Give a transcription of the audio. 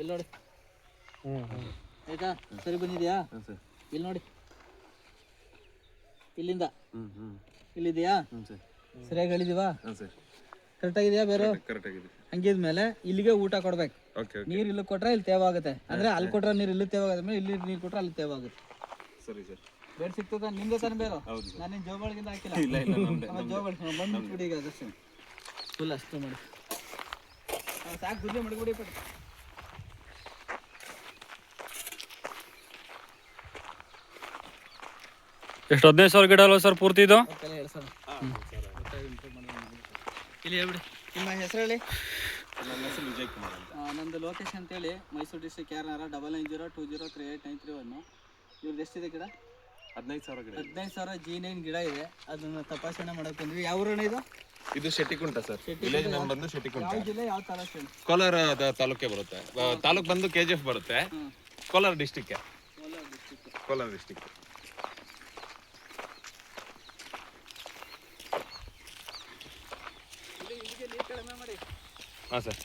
ಇಲ್ಲಿ ನೋಡಿ. ಆಯ್ತಾ? ಸರಿ ಬಂದಿದ್ಯಾ? ಇಲ್ಲಿ ನೋಡಿ. ಇಲ್ಲಿಂದ. ಇಲ್ಲಿದೆಯಾ? ಸರಿಯಾಗಿ ಹೇಳಿದೀವಾ? ಹಾಂ ಸರ್. ಕರೆಕ್ಟಾಗಿದೆಯಾ ಬೇರೆ? ಕರೆಕ್ಟ್ ಹಂಗಿದ್ಮೇಲೆ ಇಲ್ಲಿಗೆ ಊಟ ಕೊಡ್ಬೇಕು. ನೀರು ಇಲ್ಲಿ ಕೊಟ್ರೆ ಇಲ್ಲಿ ತೇವಾಗುತ್ತೆ. ಅಂದ್ರೆ ಅಲ್ಲಿ ಕೊಟ್ರೆ ನೀರು ಇಲ್ಲಿ ತೇವಾಗುತ್ತೆ. ಇಲ್ಲಿ ನೀರು ಕೊಟ್ರೆ ಅಲ್ಲಿ ತೇವಾಗುತ್ತೆ. ಸರಿ ಸರ್. ಬೇರೆ ಸಿಗ್ತದ? ನಿಮ್ಗೆ ತಾನೆ ಬೇರೆ? ನಾನೇನು ಜೋಬಳಿಗಿಂದ ಹಾಕಿಲ್ಲ. ಜೋಬಳಿ ಬಂದ್ಬಿಟ್ಬಿಡಿ ಈಗ ಅದಷ್ಟು ಫುಲ್ ಅಷ್ಟು ಮಾಡಿ. ಸಾಕು ಗುದ್ದೆ ಮಡಗ್ಬಿಡಿ ಪಡಿ ಎಷ್ಟು ಹದಿನೈದು ಸಾವಿರ ಗಿಡ ಅಲ್ವಾ ಸರ್ ಪೂರ್ತಿ ಇದು? ಇಲ್ಲಿ ಹೇಳ್ಬಿಡಿ ನಿಮ್ಮ ಹೆಸರು ಹೇಳಿ ನನ್ನ ಹೆಸರು ವಿಜಯ್ ಕುಮಾರ್ ಅಂತ. ಆ, ನಂದು ಲೊಕೇಶನ್ ಅಂತೇಳಿ Mysuru district ಯಾರನಾರ double nine zero two zero three eight nine three one ಇವ್ರದ್ದು ಎಷ್ಟಿದೆ ಗಿಡ? ಹದಿನೈದು ಸಾವಿರ ಗಿಡ ಹದಿನೈದು ಸಾವಿರ ಜಿ ನೈನ್ ಗಿಡ ಇದೆ. ಅದನ್ನು ತಪಾಸಣೆ ಮಾಡೋಕೆ ಬಂದ್ವಿ. ಯಾವ ಊರಣ ಇದು? ಇದು ಶೆಟ್ಟಿಕುಂಟ ಸರ್? ವಿಲೇಜ್ ನಂಬರ್ ಬಂದು ಶೆಟ್ಟಿಕುಂಟ ಯಾವ ಜಿಲ್ಲೆ ಯಾವ ತಾಲೂಕು ಹೇಳಿ? ಕೋಲಾರ ತಾಲೂಕೆ ಬರುತ್ತೆ. ತಾಲೂಕ್ ಬಂದು ಕೆ ಜಿ ಎಫ್ ಬರುತ್ತೆ ಕೋಲಾರ ಡಿಸ್ಟಿಕ್ ಕೋಲಾರ ಡಿಸ್ಟಿಕ್ ಹಾಂ ಸರ್.